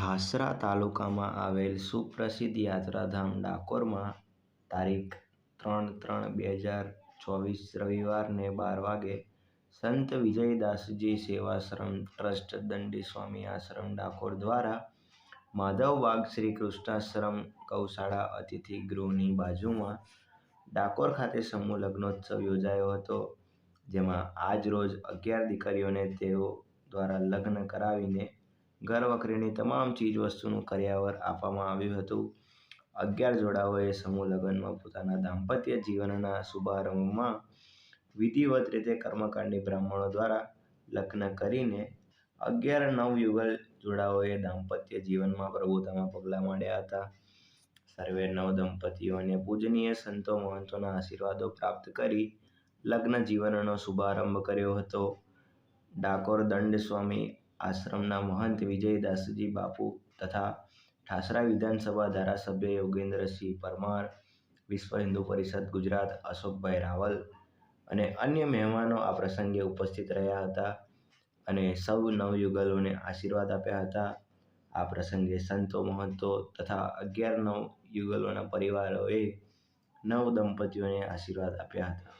ઠાસરા તાલુકામાં આવેલ સુપ્રસિદ્ધ યાત્રાધામ ડાકોરમાં તારીખ ત્રણ ત્રણ બે હજાર ચોવીસ રવિવારને બાર વાગે સંત વિજયદાસજી સેવાશ્રમ ટ્રસ્ટ દંડી સ્વામી આશ્રમ ડાકોર દ્વારા માધવબાગ શ્રી કૃષ્ણાશ્રમ ગૌશાળા અતિથિ ગૃહની બાજુમાં ડાકોર ખાતે સમૂહ લગ્નોત્સવ યોજાયો હતો, જેમાં આજ રોજ અગિયાર દીકરીઓને તેઓ દ્વારા લગ્ન કરાવીને ઘર વખરીની તમામ ચીજ વસ્તુનું કર્યાવર આપવામાં આવ્યું હતું. અગિયાર જોડાઓએ સમૂહ લગ્નમાં પોતાના દાંપત્ય જીવનના શુભારંભમાં વિધિવત રીતે કર્મકાંડી બ્રાહ્મણો દ્વારા લગ્ન કરીને અગિયાર નવયુગલ જોડાઓએ દાંપત્ય જીવનમાં પ્રભુતામાં પગલાં માંડ્યા હતા. સર્વે અને પૂજનીય સંતો મહંતોના આશીર્વાદો પ્રાપ્ત કરી લગ્ન જીવનનો શુભારંભ કર્યો હતો. ડાકોર દંડ સ્વામી આશ્રમના મહંત વિજયદાસજી બાપુ તથા ઠાસરા વિધાનસભા ધારાસભ્ય યોગેન્દ્રસિંહ પરમાર, વિશ્વ હિન્દુ પરિષદ ગુજરાત અશોકભાઈ રાવલ અને અન્ય મહેમાનો આ પ્રસંગે ઉપસ્થિત રહ્યા હતા અને સૌ નવયુગલોને આશીર્વાદ આપ્યા હતા. આ પ્રસંગે સંતો, મહંતો તથા અગિયાર નવ યુગલોના પરિવારોએ નવ દંપતીઓને આશીર્વાદ આપ્યા હતા.